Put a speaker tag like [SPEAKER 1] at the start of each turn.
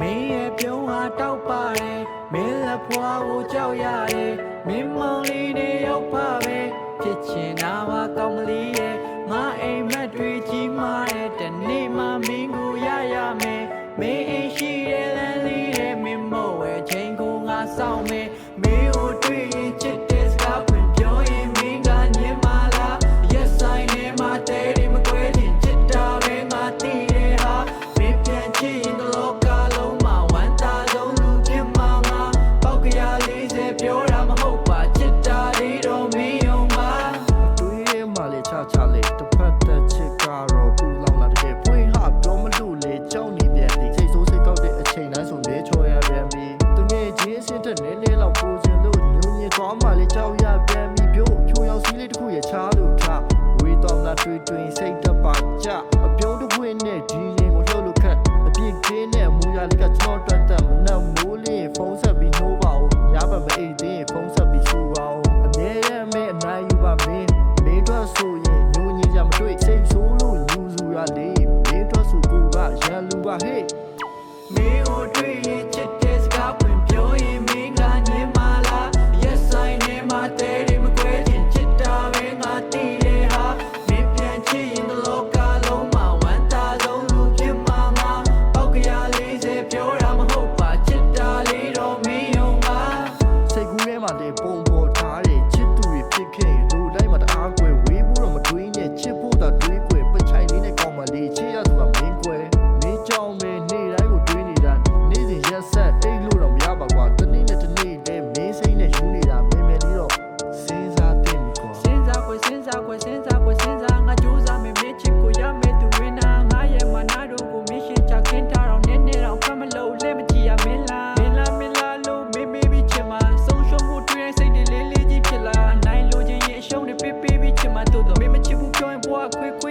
[SPEAKER 1] မင်းရဲ့ပြုံးဟာတောက်ပါတယ်မင်းလက်ဖွာကိုကြောက်ရတယ်မင်းမောင်လေးနေရောက်ပါပဲဖြစ်ချင်တာပါကောင်းမလေးရဲ့ငါအိမ်မက်တွေကြီးမားတဲ့တနေ့မှမင်းကိုရရမယ်မင်းအိမ်ရှိတဲ့လမ်းလေးရဲ့မင်းမို့ဝဲချိန်ကိုငါစောင့်မယ်မင်းကိုတွေ့ရင်ချစ် ပြောတာမဟုတ်ပါချစ်တာလေးတော့မင်းယုံပါ
[SPEAKER 2] တွေးမှလေချချလေတစ်ဖက်သက်ချစ်ကတော့ပူလောင်လာတဲ့ဖွင့်ဟပြောမလို့လေကြောက်နေပြန်သည်စိတ်ဆိုးစိတ်ကောက်တဲ့အချိန်တိုင်းဆိုမြေချော်ရပြန်ပြီတငယ်ချင်းအစင်းတက်နေနေလောက်ပူစင်လို့ညိုညင်သွားမှလေကြောက်ရပြန်ပြီပြို့ဖြိုရောက်စီးလေးတစ်ခုရဲ့ချားလို့ထားဝေးတော်လာတွေ့တွေ့စိတ် ရန်လူပါဟေးမင်းကိုတွေ့ရင်ချစ်တဲ့စကားပွင့်ပြောရင်မင်းကညင်မာလားရက်ဆိုင်ထဲမှာတဲတွေမကွဲချင်ချစ်တာပဲငါတည်တယ်ဟာမင်းပြန်ချစ်ရင်ဒီလောကလုံးမှာဝမ်းသာဆုံးလူဖြစ်မှာငါပောက်ကရ40ပြောတာမဟုတ်ပါချစ်တာလေးတော့မင်းယုံပါစိတ်ကူးထဲမှာတည်းပုံ 亏亏。